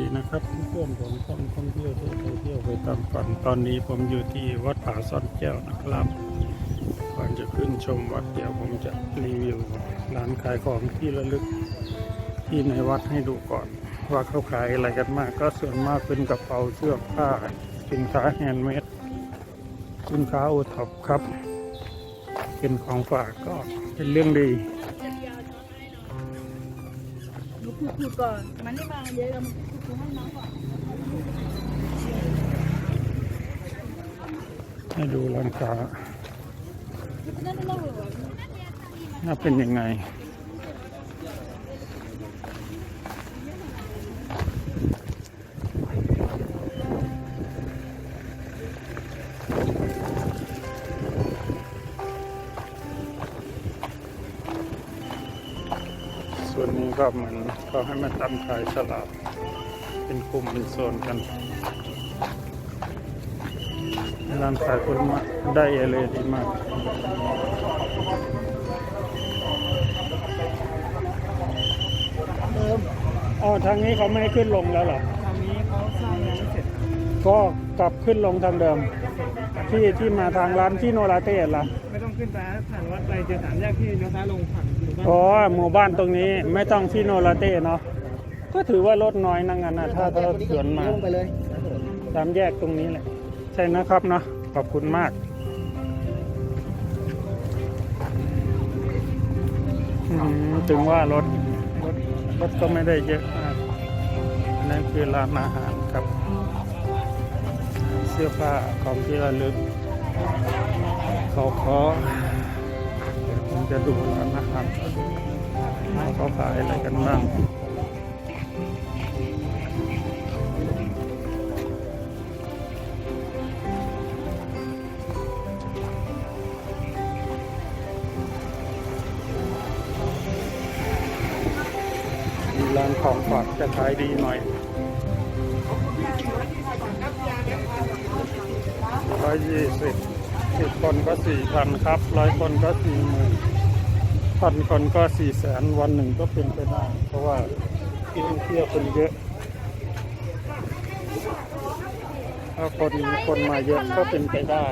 ดีนะครับเพื่อนๆผมท่องท่องเที่ยวทั่วไปเที่ยวไปตามฝันตอนนี้ผมอยู่ที่วัดผาซ่อนแก้วนะครับก่อนจะขึ้นชมวัดเดี๋ยวผมจะรีวิวร้านขายของที่ระลึกที่ในวัดให้ดูก่อน ว่าเขาขายอะไรกันมาก ก็ส่วนมากเป็นกระเป๋าเสื้อผ้าสินค้าแฮนด์เมดสินค้าโอท็อปครับ เป็นของฝากก็เป็นเรื่องดี หนูขูดขูดก่อน มันไม่มาเยอะแล้วมันขูดขูดให้น้องก่อนให้ดูร้านค้านั่นนั่นเลยน่าเป็นยังไง ส่วนนี้ก็เหมือนเขาให้มาตำขายสลัดเป็นกลุ่มเป็นโซนกันร้านขายผลไม้ได้เอเลยดีมากอ๋อทางนี้เขาไม่ให้ขึ้นลงแล้วเหรอ ทางนี้เขาสร้างยังไม่เสร็จก็กลับขึ้นลงทางเดิม ที่ที่มาทางร้านที่โนราเต้ละไม่ต้อง ขึ้นซ้ายผ่านวัดไปเจอสามแยกที่เลี้ยวซ้ายลงผ่านหมู่บ้านอ๋อหมู่บ้านตรงนี้ไม่ต้องที่โนราเต้เนาะก็ถือว่ารถน้อยนั่งกันนะถ้าถ้าสวนมาลงไปเลยตามแยกตรงนี้แหละใช่นะครับเนาะขอบคุณมากอืมถึงว่ารถรถรถก็ไม่ได้เยอะมากนั่นคือร้านอาหารครับ เสื้อผ้าของที่ระลึก เขาขอเดี๋ยวผมจะดูร้านอาหารว่าเขาขายอะไรกันบ้างร้านของฝากจะขายดีหน่อยร้อยยี่สิบ สิบคนก็สี่พันครับร้อยคนก็สี่หมื่นพันคนก็สี่แสนวันหนึ่งก็เป็นไปได้เพราะว่าที่ท่องเที่ยวคนเยอะถ้าคนคนมาเยอะก็เป็นไปได้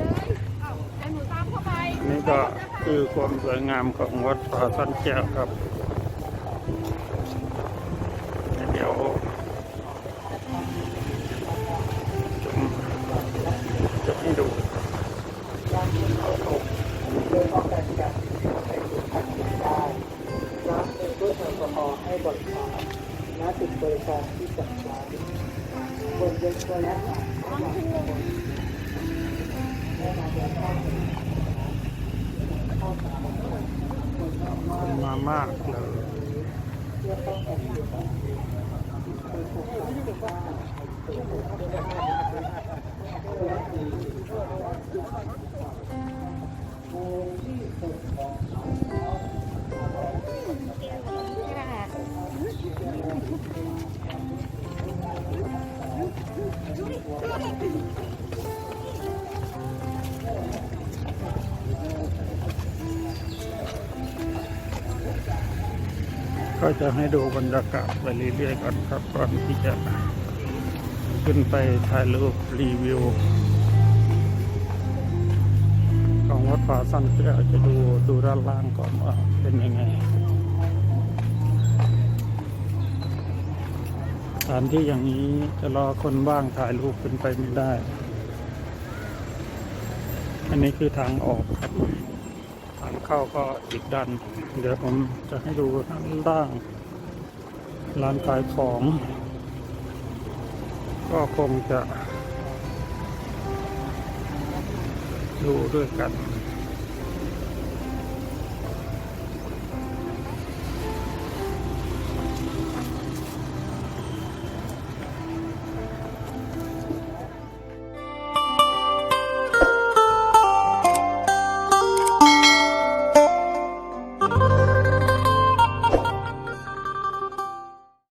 ไนี่ก็คือความสวยงามของวัดป่าสันแก้วครับ ให้บริการณจุดบริการที่จัดร้านบนเว็บไซต์มามากเลย ก็จะให้ดูบรรยากาศไปเรื่อยๆก่อนครับก่อนที่จะขึ้นไปถ่ายรูปรีวิว ของวัดป่าสันแก้วจะดูดูด้านล่างก่อนว่าเป็นยังไง ถานที่อย่างนี้จะรอคนบ้างถ่ายรูปเป็นไปไม่ได้ อันนี้คือทางออกครับ ทางเข้าก็อีกด้าน เดี๋ยวผมจะให้ดูด้านล่างร้านขายของ ก็คงจะดูด้วยกัน